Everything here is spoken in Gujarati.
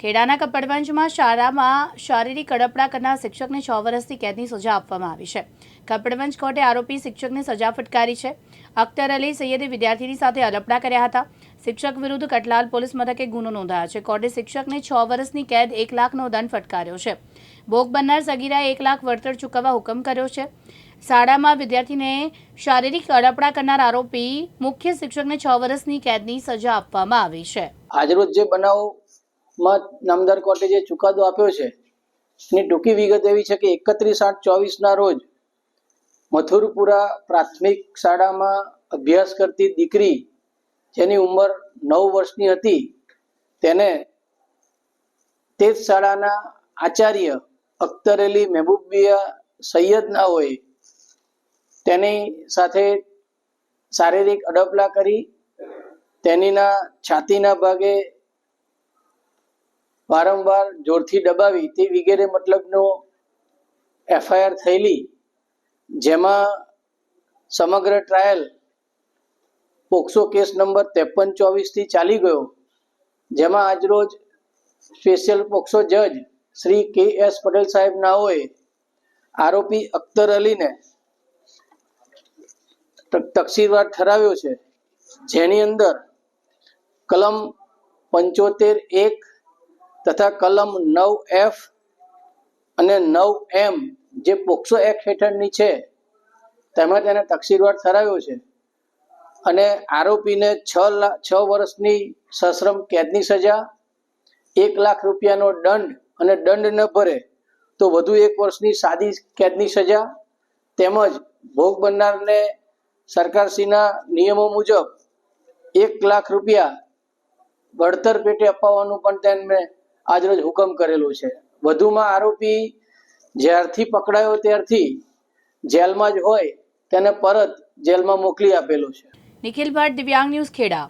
ખેડાના કપડવંજમાં શાળામાં શારીરિક અડપડા કરનાર શિક્ષકને છ વર્ષથી કેદની સજા આપવામાં આવી છે. કપડવંજ કોર્ટે આરોપી શિક્ષકને સજા ફટકારી છે. અખ્તર અલી સૈયદે વિદ્યાર્થીની સાથે અડપડા કર્યા હતા. શિક્ષક વિરુદ્ધ કટલાલ પોલીસ મથકે ગુનો નોંધાયો છે. કોર્ટે શિક્ષકને છ વર્ષની કેદ, એક લાખનો દંડ ફટકાર્યો છે. ભોગ બનનાર સગીરાએ એક લાખ વળતર ચૂકવવા હુકમ કર્યો છે. શાળામાં વિદ્યાર્થીને શારીરિક અડપડા કરનાર આરોપી મુખ્ય શિક્ષકને છ વર્ષની કેદની સજા આપવામાં આવી છે. આજરોજ જે બનાવમાં નામદાર કોર્ટે જે ચુકાદો આપ્યો છે, એની ટૂંકી વિગત એવી છે કે એકત્રીસ આઠ ચોવીસના રોજ મથુરપુરા પ્રાથમિક શાળામાં અભ્યાસ કરતી દીકરી, જેની ઉંમર નવ વર્ષની હતી, તેને તે જ શાળાના આચાર્ય અખ્તરેલી મહેબૂબિયા સૈયદના હોય તેની સાથે શારીરિક અડપલા કરી, તેનીના છાતીના ભાગે વારંવાર જોરથી દબાવી તે વગેરે મતલબનો એફઆઈઆર થયેલી, જેમાં સમગ્ર ટ્રાયલ પોક્સો કેસ નંબર ત્રેપન ચોવીસથી ચાલી ગયો, જેમાં આજરોજ સ્પેશિયલ પોક્સો જજ શ્રી કે એસ પટેલ સાહેબ નાઓએ આરોપી અખ્તર અલીને તકસીરવાર ઠરાવ્યો છે, જેની અંદર કલમ પંચોતેર એક તથા કલમ નવ એફ અને નવ એમ જે પોક્સો એક્ટ હેઠળની છે, તેમાં તેને તકસીરવાર ઠરાવ્યો છે. અને આરોપીને છ લાખ છ વર્ષની સશ્રમ કેદની સજા, એક લાખ રૂપિયાનો દંડ અને દંડ ન ભરે તો વધુ એક વર્ષની સાદી કેદની સજા, તેમજ ભોગ બનનારને સરકારશ્રીના નિયમો મુજબ એક લાખ રૂપિયા વળતર પેટે અપાવવાનું પણ તેમને આજરોજ હુકમ કરેલું છે. વધુમાં આરોપી જ્યારથી પકડાયો ત્યારથી જેલમાં જ હોય તેને પરત જેલમાં મોકલી આપેલો છે. નિખિલ ભટ્ટ દિવ્યાંગ ન્યૂઝ ખેડા.